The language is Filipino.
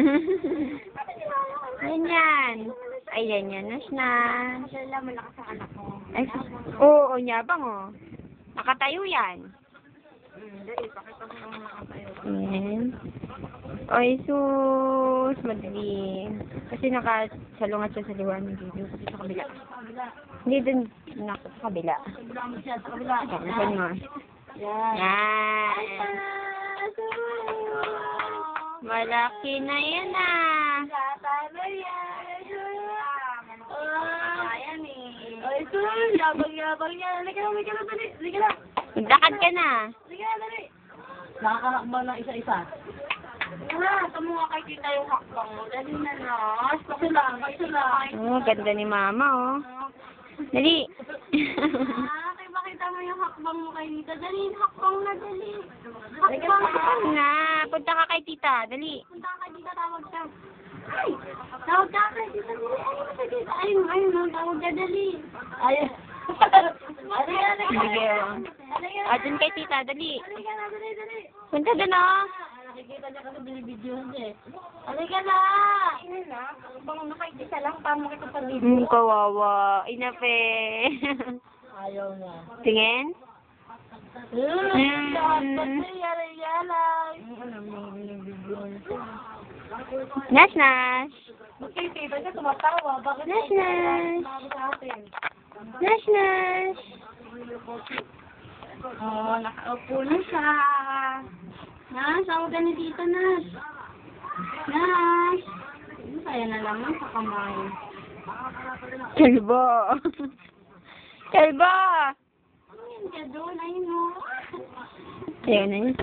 yan yan. Ayan yan, nas na. Wala mo lakas ang anak mo. Ay, oo, oh, nyabang oh. Nakatayo yan. Ayan. Ay, sus, madali. Kasi nakasalungat siya sa liwanag dito. Sa kabila. Kabila. Hindi dun, nasa sa kabila. Kabila sa kabila. Saan mo? Yan. Yan. Malaki na yan ah. Tama yan. Ayan eh. Ay, sus, yabang-yabang yan. Halika na, halika na, dali. Halika na. Maglakad ka na. Halika na, dali. Nakakahakbang ng isa-isa. Wala, tumuha kay tita yung hakbang mo. Dali na na. Kasi lang, kasi lang. Oh, ganda ni mama oh. Dali. Ah, mo yung hakbang mo kay tita. Dali, hakbang na, dali. Hakbang na. Punta ka kay tita. Dali. Punta ka kay tita, tawag ka. Ay, tawag ka kay tita. Dali, ayun kay tita. Ayun, ayun, tawag ka, dali. Ayun. Halika na, halika Sige. na. oh. Halika na. Ah, dun kay tita. Dali. Halika na, dali, dali. Punta dun oh. Nakikita niya kasi binibidyo niya eh. Halika na! Ano na? Bang nakikita lang, paano kita sa video? Hmm, kawawa. Inape. Ayaw niya. Tingin? Hmm. Yala, yala. Ano mo, binibidyo niya. Nas, nas. Magkikita niya, tumatawa. Bakit Nas, nas. Sabi sa atin. Nas, nas. Oo, nakaupo na siya. Nas, tawag ka ni Tita Nas. Nas. Kaya na lang sa kamay. Kalbo. Kalbo. Ayun ka doon, ayun mo. Ayun na yun.